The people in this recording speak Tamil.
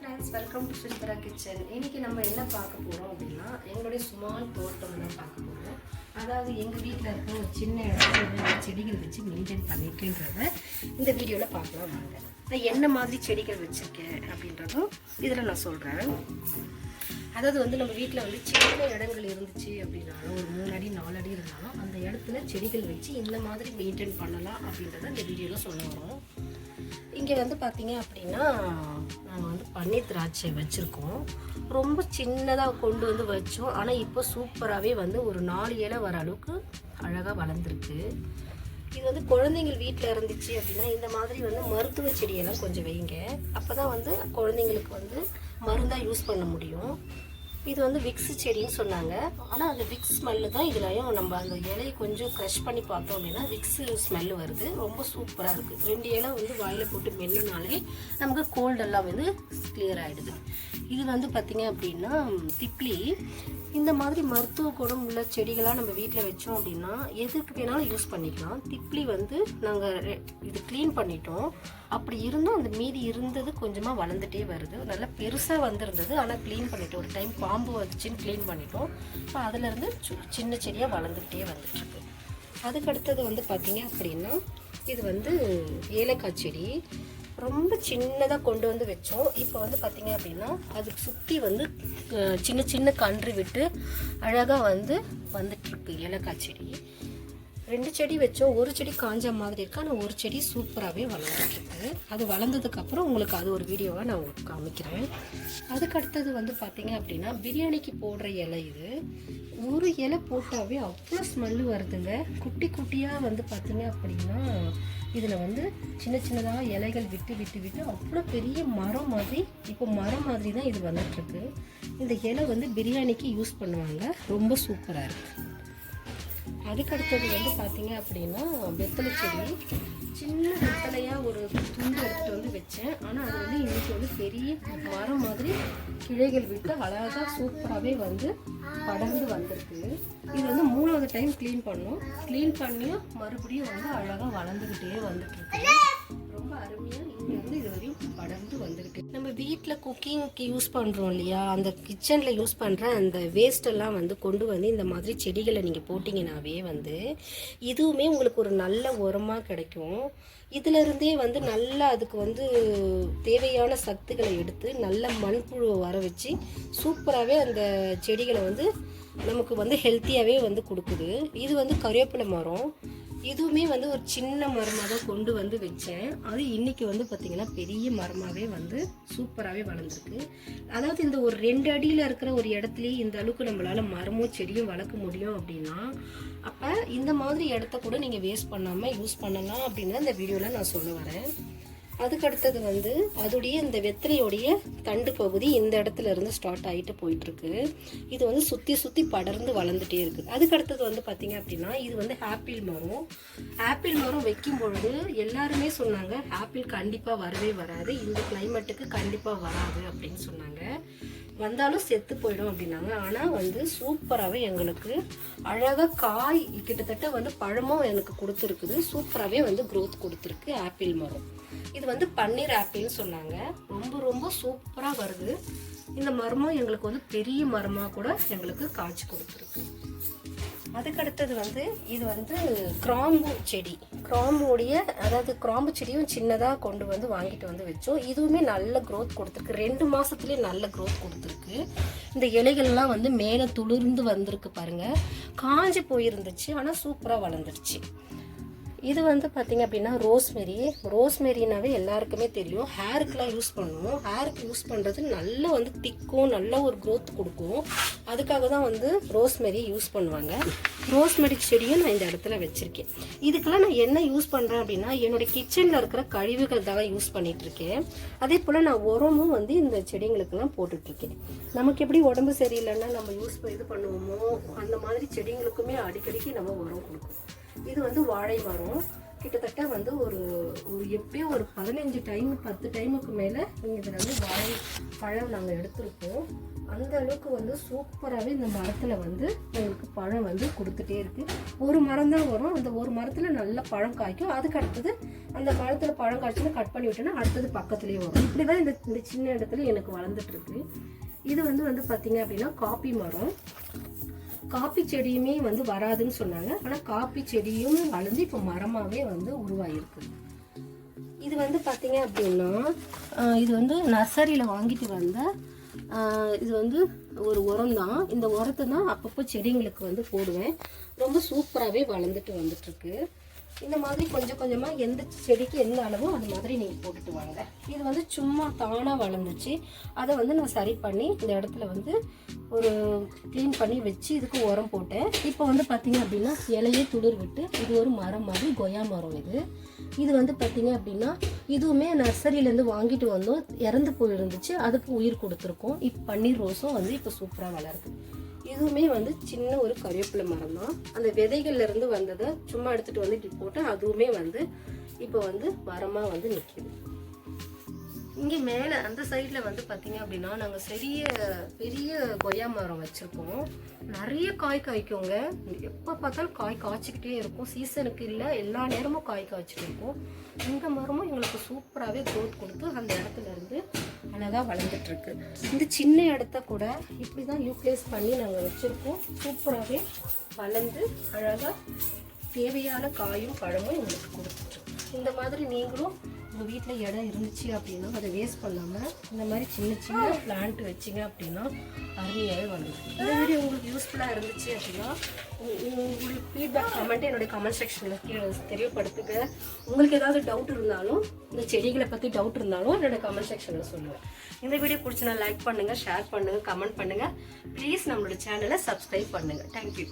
Friends welcome to Sundara kitchen இன்னைக்கு நம்ம என்ன பார்க்க போகிறோம் அப்படின்னா எங்களுடைய சுமால் தோட்டம் தான் பார்க்க போகிறோம் அதாவது எங்கள் வீட்டில் இருக்க ஒரு சின்ன இடத்துல செடிகள் வச்சு மெயின்டைன் பண்ணியிருக்கேன்றத இந்த வீடியோவில் பார்க்கலாம் வாங்க. நான் என்ன மாதிரி செடிகள் வச்சுருக்கேன் அப்படின்றதும் இதில் நான் சொல்கிறேன் அதாவது வந்து நம்ம வீட்டில் வந்து சின்ன இடங்கள் இருந்துச்சு அப்படின்னாலும் ஒரு மூணு அடி நாலு அடி இருந்தாலும் அந்த இடத்துல செடிகள் வச்சு இந்த மாதிரி மெயின்டைன் பண்ணலாம் அப்படின்றத இந்த வீடியோவில் சொல்ல வரோம். இங்கே வந்து பார்த்தீங்க அப்படின்னா நாங்கள் வந்து பன்னீர் திராட்சை வச்சுருக்கோம். ரொம்ப சின்னதாக கொண்டு வந்து வச்சோம். ஆனால் இப்போ சூப்பராகவே வந்து ஒரு நாலு இலை வர அளவுக்கு அழகாக வளர்ந்துருக்கு. இது வந்து குழந்தைங்கள் வீட்டில் இருந்துச்சு அப்படின்னா இந்த மாதிரி வந்து மருத்துவ செடியெல்லாம் கொஞ்சம் வைங்க. அப்போ தான் வந்து குழந்தைங்களுக்கு வந்து மருந்தாக யூஸ் பண்ண முடியும். இது வந்து விக்ஸ் செடின்னு சொன்னாங்க. ஆனால் அந்த விக்ஸ் ஸ்மெல்லு தான் இதுலையும் நம்ம அந்த இலையை கொஞ்சம் க்ரஷ் பண்ணி பார்த்தோம் அப்படின்னா விக்ஸ் ஸ்மெல்லு வருது. ரொம்ப சூப்பராக இருக்குது ரெண்டு இலை வந்து வாயில் போட்டு மெல்லுனாலே நமக்கு கோல்டெல்லாம் வந்து கிளியர் ஆகிடுது இது வந்து பார்த்திங்க அப்படின்னா திப்ளி இந்த மாதிரி மருத்துவ குணம் உள்ள செடிகளாக நம்ம வீட்டில் வச்சோம் அப்படின்னா எதுக்கு வேணாலும் யூஸ் பண்ணிக்கலாம். திப்ளி வந்து நாங்கள் இது க்ளீன் பண்ணிட்டோம். அப்படி இருந்தும் அந்த மீதி இருந்தது கொஞ்சமாக வளர்ந்துட்டே வருது. நல்லா பெருசாக வந்திருந்தது. ஆனால் க்ளீன் பண்ணிட்டோம். ஒரு டைம் பாம்பு வந்துச்சுன்னு க்ளீன் பண்ணிட்டோம். இப்போ அதுலேருந்து சு- சின்ன செடியாக வளர்ந்துக்கிட்டே வந்துட்டுருக்கு. அதுக்கு அடுத்தது வந்து பார்த்தீங்க அப்படின்னா இது வந்து ஏலக்காய் செடி. ரொம்ப சின்னதாக கொண்டு வந்து வச்சோம். இப்போ வந்து பார்த்திங்க அப்படின்னா அதுக்கு சுற்றி வந்து சின்ன சின்ன கன்று விட்டு அழகாக வந்து வந்துட்டுருக்கு ஏலக்காய் செடி. ரெண்டு செடி வச்சோம். ஒரு செடி காஞ்ச மாதிரி இருக்கு. ஆனால் ஒரு செடி சூப்பராகவே வளர்ந்துட்டுருக்கு. அது வளர்ந்ததுக்கப்புறம் உங்களுக்கு அது ஒரு வீடியோவாக நான் உங்களுக்கு காமிக்கிறேன். அதுக்கு அடுத்தது வந்து பார்த்திங்க அப்படின்னா பிரியாணிக்கு போடுற இலை இது. ஒரு இலை போட்டாவே அவ்வளோ ஸ்மெல்லு வருதுங்க. குட்டி குட்டியாக வந்து பார்த்திங்க அப்படின்னா இதில் வந்து சின்ன சின்னதாக இலைகள் விட்டு விட்டு விட்டு அவ்வளோ பெரிய மரம் மாதிரி இப்போ மரம் மாதிரி தான் இது வந்துட்டுருக்கு. இந்த இலை வந்து பிரியாணிக்கு யூஸ் பண்ணுவாங்க. ரொம்ப சூப்பராக இருக்குது அதுக்கு அடுத்தது வந்து பார்த்தீங்க அப்படின்னா வெத்தலை செடி. சின்ன வெத்தலையாக ஒரு துண்டு எடுத்துகிட்டு வந்து வச்சேன். ஆனால் அது வந்து இன்றைக்கி வந்து பெரிய மரம் மாதிரி கிளைகள் விட்டு அழகாக சூப்பராகவே வந்து படர்ந்து வந்திருக்கு. இது வந்து டைம் க்ளீன் பண்ணோம். க்ளீன் பண்ணியும் மறுபடியும் வந்து அழகாக வளர்ந்துக்கிட்டே வந்துட்டுருக்கு. ரொம்ப அருமையாக இது வரையும் வளர்ந்து வந்துருக்கு. நம்ம வீட்டில் குக்கிங்க்கு யூஸ் பண்ணுறோம் இல்லையா? அந்த கிச்சனில் யூஸ் பண்ணுற அந்த வேஸ்டெல்லாம் வந்து கொண்டு வந்து இந்த மாதிரி செடிகளை நீங்கள் போட்டிங்கனாவே வந்து இதுவுமே உங்களுக்கு ஒரு நல்ல உரமாக கிடைக்கும். இதுலேருந்தே வந்து நல்லா அதுக்கு வந்து தேவையான சத்துக்களை எடுத்து நல்ல மண்புழுவை வர வச்சு சூப்பராகவே அந்த செடிகளை வந்து நமக்கு வந்து ஹெல்த்தியாகவே வந்து கொடுக்குது. இது வந்து கருவேப்பிலை மரம். இதுவுமே வந்து ஒரு சின்ன மரமாக தான் கொண்டு வந்து வச்சேன். அது இன்னைக்கு வந்து பார்த்திங்கன்னா பெரிய மரமாகவே வந்து சூப்பராகவே வளர்ந்துருக்கு. அதாவது இந்த ஒரு ரெண்டு அடியில் இருக்கிற ஒரு இடத்துலையே இந்த அளவுக்கு நம்மளால் மரமும் செடியும் வளர்க்க முடியும் அப்படின்னா அப்போ இந்த மாதிரி இடத்த கூட நீங்கள் வேஸ்ட் பண்ணாமல் யூஸ் பண்ணலாம் அப்படின்னு இந்த வீடியோவில் நான் சொல்ல வரேன். அதுக்கு அடுத்தது வந்து அதோடைய இந்த வெத்தலையுடைய தண்டு பகுதி இந்த இடத்துல இருந்து ஸ்டார்ட் ஆகிட்டு போயிட்டுருக்கு. இது வந்து சுற்றி சுற்றி படர்ந்து வளர்ந்துட்டே இருக்குது அதுக்கு அடுத்தது வந்து பார்த்திங்க அப்படின்னா இது வந்து ஆப்பிள் மரம். ஆப்பிள் மரம் வைக்கும் பொழுது எல்லாருமே சொன்னாங்க ஆப்பிள் கண்டிப்பாக வரவே வராது. இந்த கிளைமேட்டுக்கு கண்டிப்பாக வராது அப்படின்னு சொன்னாங்க. வந்தாலும் செத்து போயிடும் அப்படின்னாங்க. ஆனால் வந்து சூப்பராகவே எங்களுக்கு அழகாக காய் கிட்டத்தட்ட வந்து பழமும் எனக்கு கொடுத்துருக்குது. சூப்பராகவே வந்து க்ரோத் கொடுத்துருக்கு ஆப்பிள் மரம். இது வந்து பன்னீர் ஆப்பிள்னு சொன்னாங்க. ரொம்ப ரொம்ப சூப்பராக வருது. இந்த மரமும் எங்களுக்கு வந்து பெரிய மரமாக கூட எங்களுக்கு காய்ச்சி கொடுத்துருக்கு. அதுக்கு அடுத்தது வந்து இது வந்து கிராம்பு செடி. கிராம்புடைய அதாவது கிராம்பு செடியும் சின்னதாக கொண்டு வந்து வாங்கிட்டு வந்து வச்சோம். இதுவுமே நல்ல க்ரோத் கொடுத்துருக்கு. ரெண்டு மாதத்துலேயே நல்ல க்ரோத் கொடுத்துருக்கு. இந்த இலைகள்லாம் வந்து மேலே துளிர்ந்து வந்திருக்கு பாருங்கள் காஞ்சி போயிருந்துச்சு ஆனால் சூப்பராக வளர்ந்துருச்சு. இது வந்து பார்த்திங்க அப்படின்னா ரோஸ்மெரி. ரோஸ்மெரினாவே எல்லாருக்குமே தெரியும். ஹேருக்குலாம் யூஸ் பண்ணுவோம். ஹேருக்கு யூஸ் பண்ணுறது நல்ல வந்து திக்கும் நல்ல ஒரு க்ரோத் கொடுக்கும். அதுக்காக தான் வந்து ரோஸ்மெரி யூஸ் பண்ணுவாங்க. ரோஸ்மெரி செடியும் நான் இந்த இடத்துல வச்சுருக்கேன். இதுக்கெல்லாம் நான் என்ன யூஸ் பண்ணுறேன் அப்படின்னா என்னுடைய கிச்சனில் இருக்கிற கழிவுகள் தான் யூஸ் பண்ணிகிட்ருக்கேன் இருக்கேன். அதே போல் நான் உரமும் வந்து இந்த செடிங்களுக்கெல்லாம் போட்டுட்ருக்கேன் நமக்கு எப்படி உடம்பு சரியில்லைன்னா நம்ம யூஸ் இது பண்ணுவோமோ அந்த மாதிரி செடிங்களுக்குமே அடிக்கடிக்கு நம்ம உரம் கொடுக்கணும் இது வந்து வாழை மரம். கிட்டத்தட்ட வந்து ஒரு ஒரு எப்படியும் ஒரு பதினஞ்சு டைம் பத்து டைமுக்கு மேலே இதில் வந்து வாழை பழம் நாங்கள் எடுத்திருக்கோம். அந்த அளவுக்கு வந்து சூப்பராகவே இந்த மரத்தில் வந்து எங்களுக்கு பழம் வந்து கொடுத்துட்டே இருக்குது ஒரு மரம் தான் வரும். அந்த ஒரு மரத்தில் நல்ல பழம் காய்க்கும். அதுக்கு அடுத்தது அந்த மரத்தில் பழம் காய்ச்சல கட் பண்ணி விட்டோன்னா அடுத்தது பக்கத்துலேயே வரும். இப்படி தான் இந்த இந்த சின்ன இடத்துல எனக்கு வளர்ந்துட்டுருக்கு இது வந்து வந்து பார்த்திங்க அப்படின்னா காப்பி மரம். காப்பி செடியுமே வந்து வராதுன்னு சொன்னாங்க. ஆனால் காப்பி செடியும் வளர்ந்து இப்போ மரமாகவே வந்து உருவாயிருக்கு. இது வந்து பார்த்தீங்க அப்படின்னா இது வந்து நர்சரியில் வாங்கிட்டு வந்த இது வந்து ஒரு உரம் தான். இந்த உரத்தை தான் அப்பப்போ செடிங்களுக்கு வந்து போடுவேன். ரொம்ப சூப்பராகவே வளர்ந்துட்டு வந்துட்டுருக்கு. இந்த மாதிரி கொஞ்சம் கொஞ்சமாக எந்த செடிக்கு எந்த அளவோ அது மாதிரி நீங்கள் போட்டுட்டு வாங்க. இது வந்து சும்மா தானாக வளர்ந்துச்சு. அதை வந்து நான் சரி பண்ணி இந்த இடத்துல வந்து ஒரு க்ளீன் பண்ணி வச்சு இதுக்கு உரம் போட்டேன். இப்போ வந்து பார்த்திங்க அப்படின்னா இலையே துளிர் விட்டு இது ஒரு மரம் மாதிரி கொய்யா மரம் இது. இது வந்து பார்த்திங்க அப்படின்னா இதுவுமே நர்சரியிலேருந்து வாங்கிட்டு வந்தோம். இறந்து போயிருந்துச்சு. அதுக்கு உயிர் கொடுத்துருக்கோம். இப்போ பன்னீர் ரோஸும் வந்து இப்போ சூப்பராக வளருது. இதுவுமே வந்து சின்ன ஒரு கருவேப்பிலை மரம் தான் அந்த விதைகள்ல இருந்து வந்ததை சும்மா எடுத்துட்டு வந்து இப்படி போட்டு அதுவுமே வந்து இப்போ வந்து மரமாக வந்து நிற்கிது இங்கே மேலே அந்த சைடில் வந்து பார்த்தீங்க அப்படின்னா நாங்கள் பெரிய பெரிய கொய்யா மரம் வச்சுருக்கோம். நிறைய காய் காய்க்குங்க. எப்போ பார்த்தாலும் காய் காய்ச்சிக்கிட்டே இருக்கும். சீசனுக்கு இல்லை எல்லா நேரமும் காய் காய்ச்சிட்டு இருக்கும். இந்த மரமும் எங்களுக்கு சூப்பராகவே க்ரோத் கொடுத்து அந்த இடத்துல இருந்து அழகாக வளர்ந்துட்டுருக்கு. இந்த சின்ன இடத்த கூட இப்படி தான் யூட்டிலைஸ் பண்ணி நாங்கள் வச்சுருக்கோம். சூப்பராகவே வளர்ந்து அழகாக தேவையான காயும் பழமும் எங்களுக்கு கொடுத்துட்ருக்கு இந்த மாதிரி நீங்களும் உங்கள் வீட்டில் இடம் இருந்துச்சு அப்படின்னா அதை வேஸ்ட் பண்ணாமல் இந்த மாதிரி சின்ன சின்ன பிளான்ட் வச்சிங்க அப்படின்னா அருமையாகவே வந்துடும் இந்த வீடியோ உங்களுக்கு யூஸ்ஃபுல்லாக இருந்துச்சு அப்படின்னா உங்களுக்கு ஃபீட்பேக் கமெண்ட் என்னுடைய கமெண்ட் செக்ஷனில் கீழே தெரியப்படுத்துங்க. உங்களுக்கு ஏதாவது டவுட் இருந்தாலும் இந்த செடிகளை பற்றி டவுட் இருந்தாலும் என்னோடய கமெண்ட் செக்ஷனில் சொல்லுவேன் இந்த வீடியோ பிடிச்சினா லைக் பண்ணுங்கள் ஷேர் பண்ணுங்கள் கமெண்ட் பண்ணுங்கள் ப்ளீஸ் நம்மளோட சேனலை சப்ஸ்கிரைப் பண்ணுங்கள் தேங்க்யூ